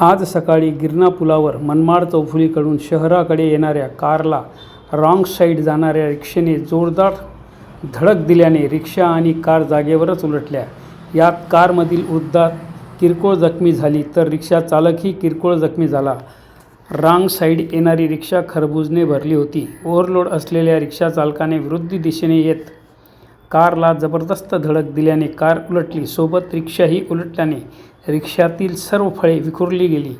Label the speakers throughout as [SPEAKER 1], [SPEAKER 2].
[SPEAKER 1] आज सकाळी गिरणा पुलावर मनमाड चौफुलीकडून शहराकडे येणाऱ्या कारला रॉंग साईड जाणाऱ्या रिक्षेने जोरदार धडक दिल्याने रिक्षा आणि कार जागेवरच उलटल्या. यात कारमधील वृद्धा किरकोळ जखमी झाली तर रिक्षा चालकही किरकोळ जखमी झाला. रांग साईड येणारी रिक्षा खरबुजने भरली होती. ओव्हरलोड असलेल्या रिक्षा चालकाने वृद्ध दिशेने येत कारला जबरदस्त धडक दिल्याने कार उलटली. सोबत रिक्षाही उलटल्याने रिक्षातील सर्व फळे विखुरली गेली.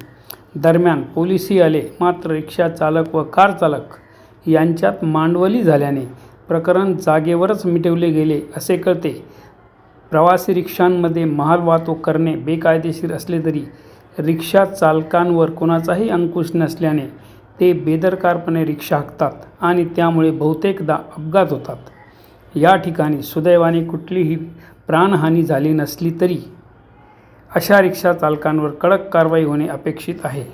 [SPEAKER 1] दरम्यान पोलिसही आले. मात्र रिक्षा चालक व कार चालक यांच्यात मांडवली झाल्याने प्रकरण जागेवरच मिटवले गेले असे कळते. प्रवासी रिक्षांमध्ये महाल वाहतूक करणे बेकायदेशीर असले तरी रिक्षा चालकांवर कोणाचाही अंकुश नसल्याने ते बेदरकारपणे रिक्षा हाकतात आणि त्यामुळे बहुतेकदा अपघात होतात. या ठिकाणी सुदैवाने कुठलीही प्राणहानी झाली नसली तरी अशा रिक्षा चालकांवर कडक कारवाई होणे अपेक्षित आहे.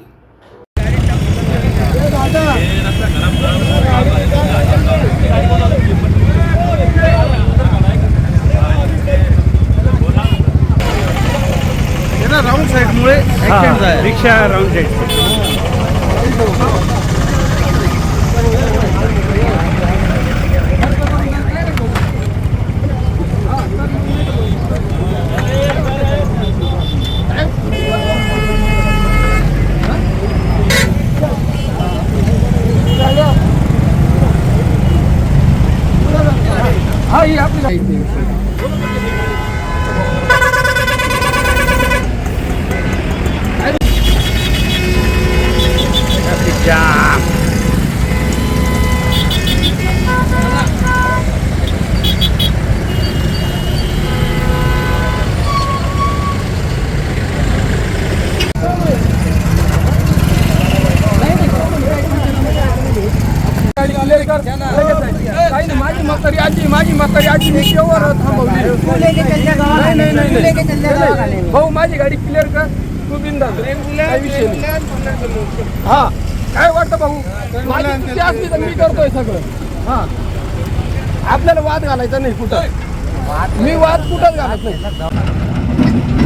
[SPEAKER 1] रिक्षा राऊंड साईड
[SPEAKER 2] हा काही नाही, माझी म्हातारी आजी माझी म्हातारी आजी मी केव्हा थांबवली भाऊ माझी गाडी क्लिअर कर तू बिंदा काही विषय नाही हा काय वाटतं भाऊ माझी चुकी असली तर मी करतोय सगळं हा आपल्याला वाद घालायचा नाही कुठं. मी वाद कुठंच घालत नाही.